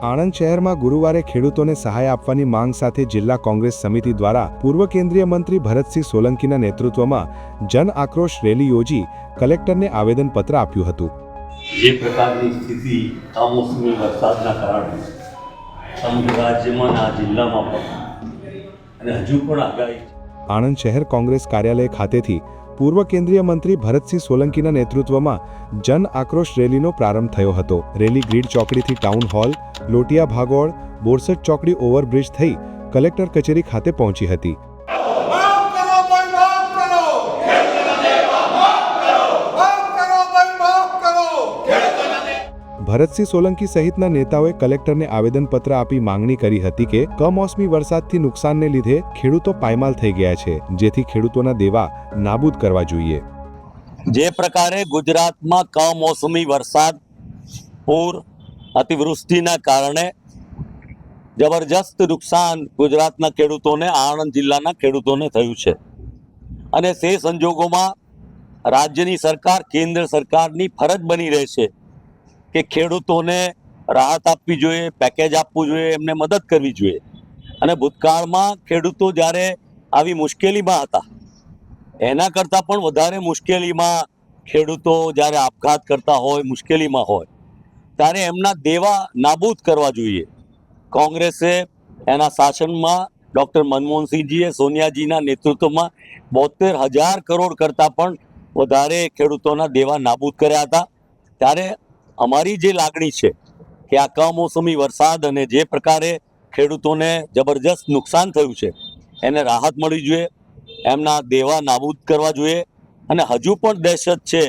આણંદ શહેરમાં ગુરુવારે ખેડૂતોને સહાય આપવાની માંગ સાથે જિલ્લા કોંગ્રેસ સમિતિ દ્વારા પૂર્વ કેન્દ્રીય મંત્રી ભરતસિંહ સોલંકીના નેતૃત્વમાં જન આક્રોશ રેલી યોજી કલેક્ટરને આવેદનપત્ર આપ્યું હતું જે પ્રકારની સ્થિતિ કમોસમી વરસાદના કારણે સમગ્ર રાજ્યમાં આ જિલ્લામાં પણ, અને હજુ પણ આગાહી. આણંદ શહેર કોંગ્રેસ કાર્યાલય ખાતેથી પૂર્વ કેન્દ્રીય મંત્રી ભરતસિંહ સોલંકીના નેતૃત્વમાં જન આક્રોશ રેલીનો પ્રારંભ થયો હતો. રેલી ગ્રીડ ચોકડીથી ટાઉન હોલ, લોટિયા ભાગોળ, બોરસદ ચોકડી ઓવરબ્રિજ થઈ કલેક્ટર કચેરી ખાતે પહોંચી હતી માફ કરો ભાઈ માફ કરો માફ કરો ભાઈ માફ કરો ભરતસિંહ સોલંકી સહિતના નેતાઓએ કલેક્ટરને આવેદનપત્ર આપી માંગણી કરી હતી કે કમોસમી વરસાદથી નુકસાનને લીધે ખેડૂતો પાયમાલ થઈ ગયા છે, જેથી ખેડૂતોના દેવા નાબૂદ કરવા જોઈએ. જે પ્રકારે ગુજરાતમાં કમોસમી વરસાદ, પૂર, અતિવૃષ્ટિના કારણે જબરજસ્ત નુકસાન ગુજરાતના ખેડૂતોને, આણંદ જિલ્લાના ખેડૂતોને થયું છે. અને તે સંજોગોમાં રાજ્યની સરકાર, કેન્દ્ર સરકારની ફરજ બની રહેશે કે ખેડૂતોને રાહત આપવી જોઈએ પેકેજ આપવું જોઈએ, એમને મદદ કરવી જોઈએ. અને ભૂતકાળમાં ખેડૂતો જ્યારે આવી મુશ્કેલીમાં હતા, એના કરતાં પણ વધારે મુશ્કેલીમાં ખેડૂતો જ્યારે આપઘાત કરતા હોય, મુશ્કેલીમાં હોય, ત્યારે એમના દેવા નાબૂદ કરવા જોઈએ. કોંગ્રેસે એના શાસનમાં ડૉક્ટર મનમોહનસિંહજીએ, સોનિયાજીના નેતૃત્વમાં બોતેર હજાર કરોડ કરતાં પણ વધારે ખેડૂતોના દેવા નાબૂદ કર્યા હતા. ત્યારે અમારી જે લાગણી છે કે આ કમોસમી વરસાદ અને જે પ્રકારે ખેડૂતોને જબરજસ્ત નુકસાન થયું છે, એને રાહત મળવી જોઈએ, એમના દેવા નાબૂદ કરવા જોઈએ અને હજુ પણ દહેશત છે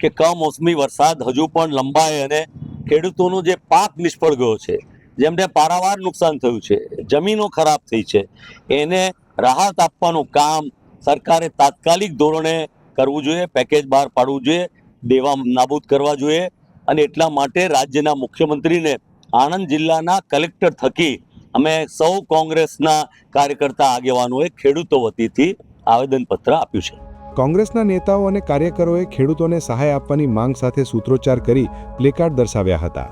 કે કમોસમી વરસાદ હજુ પણ લંબાય અને ખેડૂતોનો જે પાક નિષ્ફળ ગયો છે, જેમને પારાવાર નુકસાન થયું છે, જમીનો ખરાબ થઈ છે, એને રાહત આપવાનું કામ સરકારે તાત્કાલિક ધોરણે કરવું જોઈએ, પેકેજ બહાર પાડવું જોઈએ, દેવા નાબૂદ કરવા જોઈએ અને એટલા માટે રાજ્યના મુખ્યમંત્રીને આણંદ જિલ્લાના કલેક્ટર થકી અમે સૌ કોંગ્રેસના કાર્યકર્તા આગેવાનોએ ખેડૂતો વતીથી આવેદનપત્ર આપ્યું છે. કોંગ્રેસના નેતાઓ અને કાર્યકરોએ ખેડૂતોને સહાય આપવાની માંગ સાથે સૂત્રોચ્ચાર કરી પ્લેકાર્ડ દર્શાવ્યા હતા.